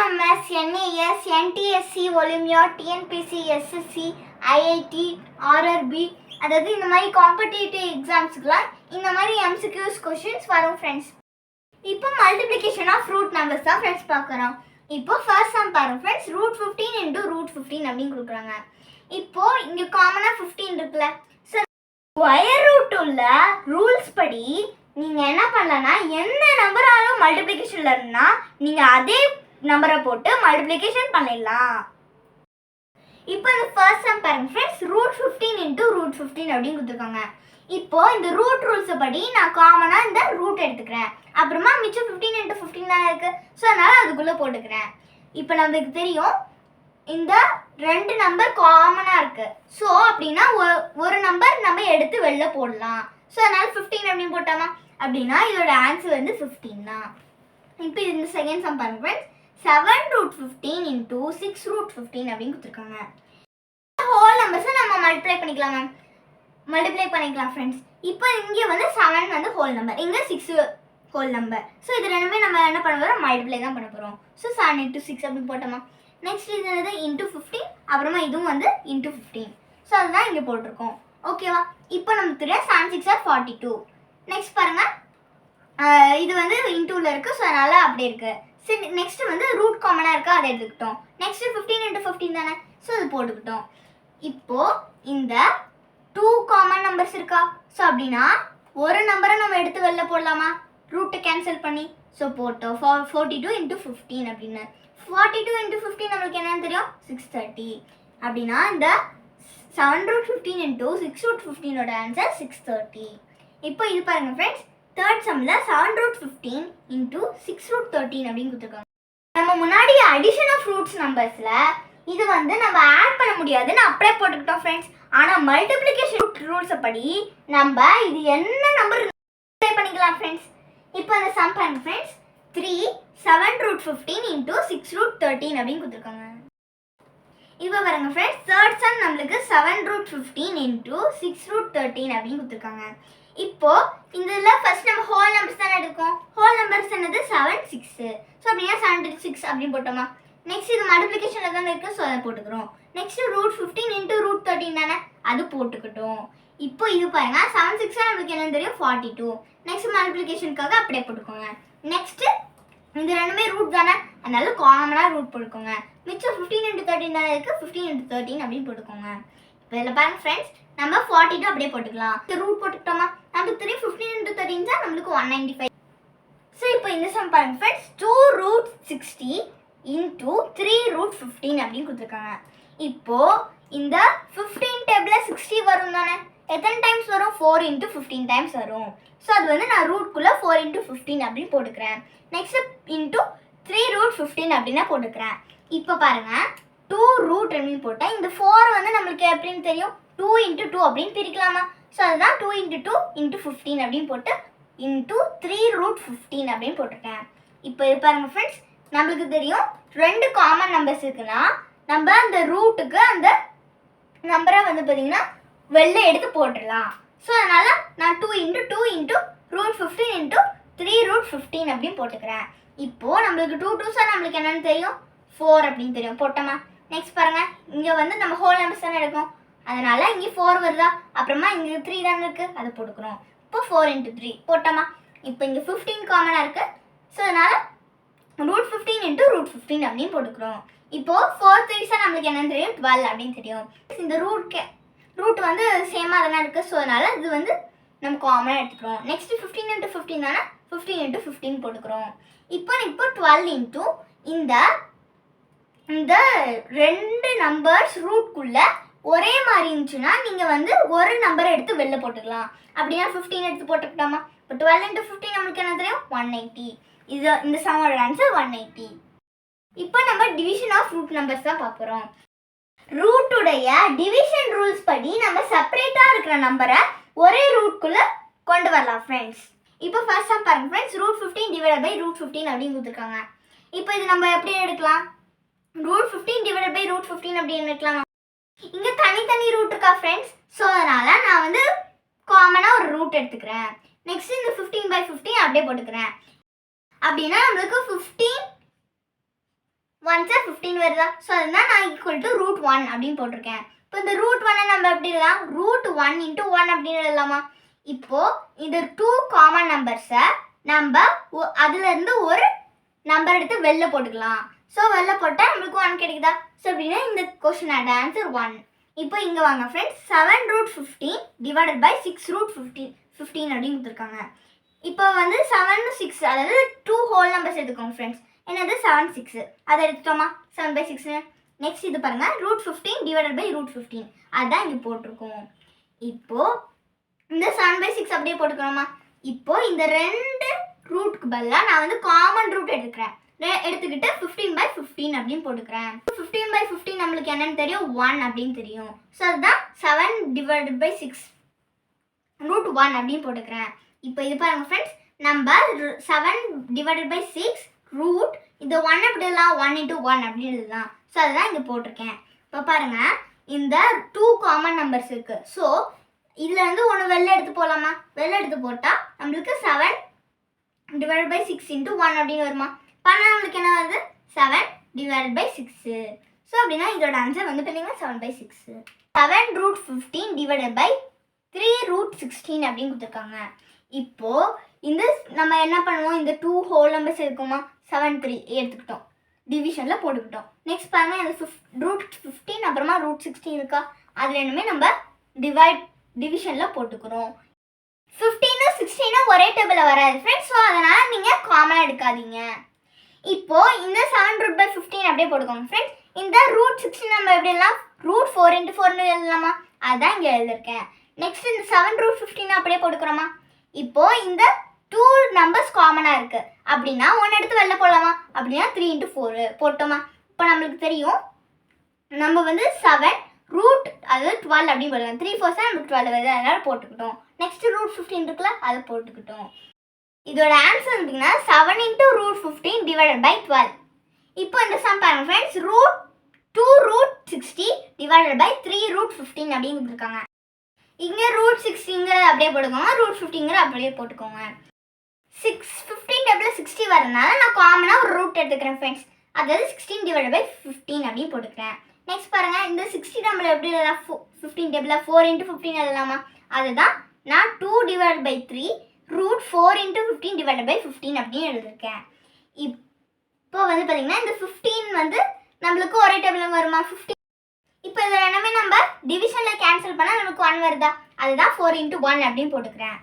TNMS NAS NTSC Olympia TNPC SSC IIT RRB அதாவது இந்த மாதிரி காம்படிட்டிவ் எக்ஸாம்ஸுக்குலாம் இந்த மாதிரி எம்சிக்யூஸ் கொஷின்ஸ் வரும் ஃப்ரெண்ட்ஸ் இப்போ மல்டிப்ளிகேஷன் ஆஃப் ரூட் நம்பர்ஸ் தான் ஃப்ரெண்ட்ஸ் பார்க்குறோம். இப்போ ஃபர்ஸ்ட் சம் பாருங்க friends root fifteen into root fifteen அப்படின்னு கொடுக்குறாங்க. இப்போ இங்கே காமனாக ஃபிஃப்டீன் இருக்குல்ல. சார் ஒயர் ரூட் உள்ள ரூல்ஸ் படி நீங்கள் என்ன பண்ணலன்னா எந்த நம்பராலும் மல்டிப்ளிகேஷனில் இருந்தால் நீங்கள் அதே நம்பரை போட்டு மல்டிப்ளிகேஷன் பண்ணிடலாம். இப்போ இந்த ஃபர்ஸ்ட் சம் பாருங்க friends root fifteen into root fifteen அப்படின்னு கொடுத்துருக்காங்க. இப்போ இந்த ரூட் ரூல்ஸை படி நான் காமனாக இந்த ரூட் எடுத்துக்கிறேன். அப்புறமா மிச்சம் ஃபிஃப்டீன் இன்ட்டு ஃபிஃப்டீன் தானே இருக்குது ஸோ அதனால் அதுக்குள்ளே போட்டுக்கிறேன். இப்போ நம்மளுக்கு தெரியும் இந்த ரெண்டு நம்பர் காமனாக இருக்குது ஸோ அப்படின்னா ஒ- ஒரு நம்பர் நம்ம எடுத்து வெளில போடலாம். ஸோ அதனால் ஃபிஃப்டீன் அப்படின்னு போட்டாமா? அப்படின்னா இதோட ஆன்சர் வந்து ஃபிஃப்டீன் தான். இப்போ இந்த செகண்ட் சம் பாருங்க friends seven root fifteen into six root fifteen அப்படின்னு கொடுத்துருக்காங்க. ஹோல் நம்பர்ஸை நம்ம மல்டிப்ளை பண்ணிக்கலாம் மேம் மல்டிப்ளை பண்ணிக்கலாம் ஃப்ரெண்ட்ஸ் இப்போ இங்கே வந்து செவன் வந்து ஹோல் நம்பர் இங்கே சிக்ஸ் ஹோல் நம்பர் ஸோ இது ரெண்டுமே நம்ம என்ன பண்ண போகிறோம் மல்டிப்ளை தான் பண்ண போகிறோம் ஸோ செவன் இன்ட்டு சிக்ஸ் அப்படின்னு போட்டோமா? நெக்ஸ்ட் இது என்னது? இன்ட்டு ஃபிஃப்டீன் அப்புறமா இதுவும் வந்து இன்ட்டு ஃபிஃப்டீன் ஸோ அதுதான் இங்கே போட்டிருக்கோம். ஓகேவா இப்போ நம்ம தெரியும் seven six are forty two next பாருங்கள் இது வந்து இன்டூவில் இருக்குது ஸோ அதனால் அப்படியே இருக்குது சரி நெக்ஸ்ட் வந்து ரூட் காமனாக இருக்கா அதை எடுத்துக்கிட்டோம். நெக்ஸ்ட் ஃபிஃப்டீன் இன்ட்டு ஃபிஃப்டீன் தானே? ஸோ அது போட்டுக்கிட்டோம். இப்போ இந்த டூ காமன் நம்பர்ஸ் இருக்கா? ஸோ அப்படின்னா ஒரு நம்பரை நம்ம எடுத்து வெளில போடலாமா? ரூட்டை கேன்சல் பண்ணி. ஸோ போட்டோம். ஃபோ ஃபோர்ட்டி டூ இன்ட்டு ஃபிஃப்டீன் அப்படின்னு. ஃபார்ட்டி டூ இன்ட்டு ஃபிஃப்டீன் நம்மளுக்கு என்னன்னு தெரியும்? சிக்ஸ் தேர்ட்டி அப்படின்னா இந்த seven root fifteen into six root ஃபிஃப்டீனோட answer six thirty இப்போ இது பாருங்கள் ஃப்ரெண்ட்ஸ் தேர்ட் சம்மில் seven root fifteen into six root thirteen அப்படின்னு கொடுத்துருக்காங்க. நம்ம முன்னாடி அடிஷன் ஆஃப் ரூட்ஸ் நம்பர்ஸில் இது வந்து நம்ம ஆட் பண்ண முடியாதுன்னு அப்படியே போட்டுக்கிட்டோம் ஃப்ரெண்ட்ஸ் ஆனால் மல்டிப்ளிகேஷன் ரூட் ரூல்ஸை படி நம்ம இது என்ன நம்பர் ப்ளே பண்ணிக்கலாம் ஃப்ரெண்ட்ஸ் இப்போ அந்த சம் பாருங்க friends three seven root fifteen into six root thirteen அப்படின்னு கொடுத்துருக்காங்க. இப்போ பாருங்க ஃப்ரெண்ட்ஸ் தேர்ட் சம் நம்மளுக்கு seven root fifteen into six root thirteen அப்படின்னு கொடுத்துருக்காங்க. இப்போ இந்த இதில் ஃபர்ஸ்ட் நம்ம ஹோல் நம்பர்ஸ் தானே எடுக்கும். ஹோல் நம்பர்ஸ் என்னது? செவன் சிக்ஸு ஸோ அப்படின்னா செவன் சிக்ஸ் அப்படின்னு போட்டோமா? நெக்ஸ்ட் இது மல்டிப்ளிகேஷனில் தானே இருக்குது ஸோ அதை போட்டுக்கிறோம். Next root fifteen into root thirteen தானே? அது போட்டுக்கிட்டோம். இப்போ இது பாருங்க செவன் சிக்ஸாக நம்மளுக்கு என்னன்னு தெரியும்? ஃபார்ட்டி டூ நெக்ஸ்ட் மல்டிப்ளிகேஷனுக்காக அப்படியே போட்டுக்கோங்க. நெக்ஸ்ட் இது ரெண்டுமே ரூட் தானே? அதனால காமனாக ரூட் போட்டுக்கோங்க. மிச்சம் ஃபிஃப்டீன் இன்ட்டு தேர்ட்டின் தானே இருக்குது ஃபிஃப்டீன் இன்ட்டு தேர்ட்டின் அப்படின்னு போட்டுக்கோங்க. இதில் பாருங்க ஃப்ரெண்ட்ஸ் நம்ம ஃபார்ட்டி டூ அப்படியே போட்டுக்கலாம். இந்த ரூட் போட்டுக்கிட்டோமா? நமக்கு த்ரீ ஃபிஃப்டின் இன்ட்டு தேர்ட்டின் நம்மளுக்கு ஒன் நைன்டி ஃபைவ் ஸோ இப்போ இந்த சம் பாருங்க friends two root sixty into three root fifteen அப்படின்னு கொடுத்துருக்காங்க. இப்போது இந்த ஃபிஃப்டீன் டேபிளில் சிக்ஸ்டி வரும் தானே? எத்தனை டைம்ஸ் வரும்? ஃபோர் இன்ட்டு ஃபிஃப்டீன் டைம்ஸ் வரும். ஸோ அது வந்து நான் ரூட்குள்ளே ஃபோர் இன்ட்டு ஃபிஃப்டீன் அப்படின்னு போட்டுக்கிறேன். Next into three root fifteen அப்படின்னா போட்டுக்கிறேன். இப்போ பாருங்க. டூ ரூட் அப்படின்னு போட்டால் இந்த ஃபோர் வந்து நம்மளுக்கு எப்படின்னு தெரியும்? டூ இன்ட்டு டூ அப்படின்னு பிரிக்கலாமா? ஸோ அதுதான் two into two into fifteen அப்படின்னு போட்டு இன்ட்டு த்ரீ ரூட் ஃபிஃப்டீன் அப்படின்னு போட்டிருக்கேன். இப்போ இது பாருங்க ஃப்ரெண்ட்ஸ் நம்மளுக்கு தெரியும் ரெண்டு காமன் நம்பர்ஸ் இருக்குன்னா நம்ம அந்த ரூட்டுக்கு அந்த நம்பரை வந்து பார்த்தீங்கன்னா வெளில எடுத்து போட்டுடலாம். ஸோ அதனால் நான் two into two into root fifteen into three root fifteen அப்படின்னு போட்டுக்கிறேன். இப்போது நம்மளுக்கு டூ டூ சார் நம்மளுக்கு என்னென்னு தெரியும்? ஃபோர் அப்படின்னு தெரியும். போட்டோமா? நெக்ஸ்ட் பாருங்கள் இங்கே வந்து நம்ம ஹோல் நம்பர்ஸ் தானே எடுக்கும் அதனால் இங்கே ஃபோர் வருதா? அப்புறமா இங்கே த்ரீ தானே இருக்குது அதை போட்டுக்கிறோம். இப்போ ஃபோர் இன்ட்டு த்ரீ போட்டோமா? இப்போ இங்கே ஃபிஃப்டீன் காமனாக இருக்குது ஸோ அதனால் root fifteen into root fifteen அப்படின்னு போட்டுக்கிறோம். இப்போது ஃபோர் த்ரீஸாக நம்மளுக்கு என்னென்னு தெரியும்? டுவெல் அப்படின்னு தெரியும். இந்த ரூட் ரூட் வந்து சேமாக தானே இருக்குது ஸோ அதனால் இது வந்து நம்ம காமனாக எடுத்துக்கிறோம். நெக்ஸ்ட் ஃபிஃப்டீன் இன்ட்டு ஃபிஃப்டீன் தானே? ஃபிஃப்டீன் இன்ட்டு ஃபிஃப்டீன் போட்டுக்கிறோம். இப்போ இப்போ டுவெல் இன்ட்டு இந்த இந்த ரெண்டு நம்பர்ஸ் ரூட்குள்ளே ஒரே மாதிரி இருந்துச்சுன்னா நீங்கள் வந்து ஒரு நம்பரை எடுத்து வெளில போட்டுக்கலாம். அப்படின்னா ஃபிஃப்டீன் எடுத்து போட்டுக்கலாமா இப்போ டுவெல் இன்ட்டு ஃபிஃப்டீன் நம்மளுக்கு என்ன தெரியும்? ஒன் எயிட்டி இது இந்த சமோட ஆன்சர் ஒன் எயிட்டி இப்போ நம்ம டிவிஷன் ஆஃப் ரூட் நம்பர்ஸ் தான் பார்க்குறோம் ரூட்டுடைய டிவிஷன் ரூல்ஸ் படி நம்ம செப்பரேட்டாக இருக்கிற நம்பரை ஒரே ரூட்குள்ளே கொண்டு வரலாம் ஃப்ரெண்ட்ஸ் இப்போ ஃபர்ஸ்ட் ஆஃப் பாருங்க friends root fifteen divide by root fifteen அப்படின்னு கொடுத்துருக்காங்க. இப்போ இது நம்ம எப்படி எடுக்கலாம்? Root fifteen divide by root fifteen அப்படின்னு எடுக்கலாம் இங்கே தனித்தனி ரூட் இருக்கா ஃப்ரெண்ட்ஸ் ஸோ அதனால் நான் வந்து காமனாக ஒரு ரூட் எடுத்துக்கிறேன். நெக்ஸ்ட் இந்த ஃபிஃப்டீன் பை ஃபிஃப்டீன் அப்படியே போட்டுக்கிறேன். அப்படின்னா நம்மளுக்கு ஃபிஃப்டீன் ஒன் சார் ஃபிஃப்டீன் வருதா? ஸோ அதுதான் நான் ஈக்குவல் டு ரூட் ஒன் அப்படின்னு போட்டிருக்கேன். இப்போ இந்த ரூட் ஒன்னை நம்ம எப்படி எழுதலாம்? ரூட் ஒன் இன்ட்டு ஒன் அப்படின்னு எழுதலாமா? இப்போ இது டூ காமன் நம்பர்ஸை நம்ம ஒ- ஒரு நம்பர் எடுத்து வெளில போட்டுக்கலாம். ஸோ வெளில போட்டால் நம்மளுக்கு ஒன் கிடைக்குதா? ஸோ அப்படின்னா இந்த கொஷினோட ஆன்சர் ஒன் இப்போ இங்கே வாங்க friends seven root fifteen divided by six root fifteen fifteen அப்படின்னு கொடுத்துருக்காங்க. இப்போ வந்து செவன் சிக்ஸ் அதாவது டூ ஹோல் நம்பர்ஸ் எடுத்துக்கோங்க ஃப்ரெண்ட்ஸ் என்னது? செவன் சிக்ஸ் அதை எடுத்துட்டோமா? செவன் பை சிக்ஸ் நெக்ஸ்ட் இது பாருங்கள் root fifteen divided by root fifteen அதுதான் இங்கே போட்டிருக்கோம். இப்போது இந்த செவன் பை சிக்ஸ் அப்படியே போட்டுக்கணுமா இப்போது இந்த ரெண்டு ரூட்க்கு பதிலாக நான் வந்து காமன் ரூட் எடுக்கிறேன். எடுத்துக்கிட்டு ஃபிஃப்டீன் பை ஃபிஃப்டீன் அப்படின்னு போட்டுக்கிறேன். ஃபிஃப்டீன் பை ஃபிஃப்டீன் நம்மளுக்கு என்னன்னு தெரியும்? ஒன் அப்படின்னு தெரியும். ஸோ அதுதான் seven divided by six root one அப்படின்னு போட்டுக்கிறேன். இப்போ இது பாருங்க ஃப்ரெண்ட்ஸ் நம்ம seven divided by six root இந்த ஒன் அப்படி எழுதலாம் ஒன் இன்ட்டு ஒன் அப்படின்னு எழுதலாம். ஸோ அதுதான் இங்கே போட்டிருக்கேன். இப்போ பாருங்க இந்த டூ காமன் நம்பர்ஸ் இருக்கு. ஸோ இதுல இருந்து ஒன்று வெளில எடுத்து போகலாமா வெளில எடுத்து போட்டால் நம்மளுக்கு seven divide by six into one அப்படின்னு வருமா? பன்னெண்டுக்கு என்ன வருது? Seven divide by six so அப்படின்னா இதோட ஆன்சர் வந்து பார்த்தீங்கன்னா seven by six seven root fifteen divided by three root sixteen அப்படின்னு கொடுத்துருக்காங்க. இப்போது இந்த நம்ம என்ன பண்ணுவோம்? இந்த டூ ஹோல் நம்பர்ஸ் இருக்குமா? செவன் த்ரீ எடுத்துக்கிட்டோம். டிவிஷனில் போட்டுக்கிட்டோம். நெக்ஸ்ட் பாருங்கள் இந்த ஃபிஃப் ரூட் ஃபிஃப்டீன் அப்புறமா ரூட் சிக்ஸ்டீன் இருக்கா? அது ரெண்டுமே நம்ம டிவைட் டிவிஷனில் போட்டுக்கிறோம். ஃபிஃப்டீனும் சிக்ஸ்டீனும் ஒரே டேபிளில் வராது ஃப்ரெண்ட்ஸ் ஸோ அதனால் நீங்கள் காமனாக எடுக்காதீங்க. இப்போ இந்த செவன் ரூட் பை ஃபிஃப்டீன் அப்படியே போட்டுக்கோங்க ஃப்ரெண்ட்ஸ் இந்த ரூட் சிக்ஸ்டீன் நம்ம எப்படி ரூட் ஃபோர் இன்ட்டு ஃபோர்னு எழுதலாமா? அதுதான் இங்கே எழுதிருக்கேன் நெக்ஸ்ட் இந்த செவன் ரூட் ஃபிஃப்டீன் அப்படியே போட்டுக்கிறோமா? இப்போ இந்த டூ நம்பர்ஸ் காமனாக இருக்குது அப்படின்னா ஒன்று எடுத்து வெளில போடலாமா? அப்படின்னா த்ரீ இன்ட்டு ஃபோரு போட்டோமா? இப்போ நம்மளுக்கு தெரியும். நம்ம வந்து செவன் ரூட் அதாவது டுவெல் அப்படின்னு போடலாம். த்ரீ ஃபோர் நமக்கு டுவெல் வருது அதனால் போட்டுக்கிட்டோம். நெக்ஸ்ட் ரூட் ஃபிஃப்டீன் இருக்குல்ல அதை போட்டுக்கிட்டோம். இதோட ஆன்சர் பார்த்தீங்கன்னா seven into root fifteen divided by twelve இப்போ இந்த சம் பாருங்க friends root two root sixty divided by three root fifteen அப்படின்னு கொடுத்துருக்காங்க. இங்கே ரூட் சிக்ஸ்டிங்கிறத அப்படியே போட்டுக்கோங்க ரூட் ஃபிஃப்டிங்கிற அப்படியே போட்டுக்கோங்க. சிக்ஸ் ஃபிஃப்டீன் டபுள் சிக்ஸ்டி வரதுனால நான் காமனாக ஒரு ரூட் எடுத்துக்கிறேன் ஃப்ரெண்ட்ஸ் அதாவது சிக்ஸ்டீன் டிவைட் பை ஃபிஃப்டீன் அப்படின்னு போட்டுக்கிறேன். நெக்ஸ்ட் பாருங்கள் இந்த சிக்ஸ்டி டபுள் எப்படி எழுதலாம்? ஃபோ ஃபிஃப்டீன் டேபிளில் ஃபோர் இன்ட்டு ஃபிஃப்டீன் எழுதலாமா? அதுதான் நான் two divide by three root four into fifteen divide by fifteen அப்படின்னு எழுதியிருக்கேன். இப்போ வந்து பார்த்தீங்கன்னா இந்த ஃபிஃப்டீன் வந்து நம்மளுக்கு ஒரே டேபிளில் வருமா? ஃபிஃப்டீன் இப்போ இதில் எல்லாமே நம்ம டிவிஷனில் கேன்சல் பண்ணால் நமக்கு ஒன் வருதா? அதுதான் ஃபோர் இன்ட்டு ஒன் அப்படின்னு போட்டுக்கிறேன்.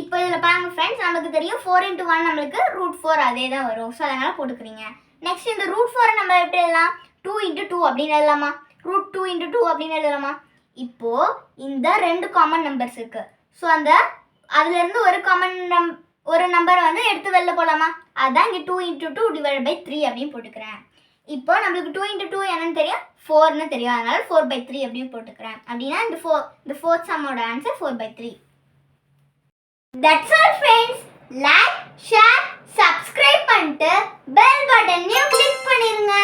இப்போ இதில் பாருங்கள் ஃப்ரெண்ட்ஸ் நமக்கு தெரியும் ஃபோர் இன்ட்டு ஒன் நம்மளுக்கு ரூட் ஃபோர் அதே தான் வரும். ஸோ அதனால் போட்டுக்கிறீங்க. நெக்ஸ்ட் இந்த ரூட் ஃபோரை நம்ம எப்படி எழுதலாம்? டூ இன்ட்டு டூ அப்படின்னு எழுதலாமா? ரூட் டூ இன்ட்டு டூ அப்படின்னு எழுதலாமா? இப்போது இந்த ரெண்டு காமன் நம்பர்ஸ் இருக்குது ஸோ அந்த அதுலேருந்து ஒரு காமன் நம் ஒரு நம்பரை வந்து எடுத்து வெளில போகலாமா அதான் இங்கே two into two divide by three அப்படின்னு போட்டுக்கிறேன். இப்போ நம்மளுக்கு டூ இன்ட்டு டூ என்னன்னு தெரியும்? ஃபோர்னு தெரியும். அதனால ஃபோர் பை த்ரீ அப்படின்னு போட்டுக்கிறேன். அப்படின்னா இந்த ஃபோர் இந்த fourth சம்மோட answer four by three that's all friends like share subscribe பண்ணிட்டு பெல் பட்டனையும் கிளிக் பண்ணிருங்க.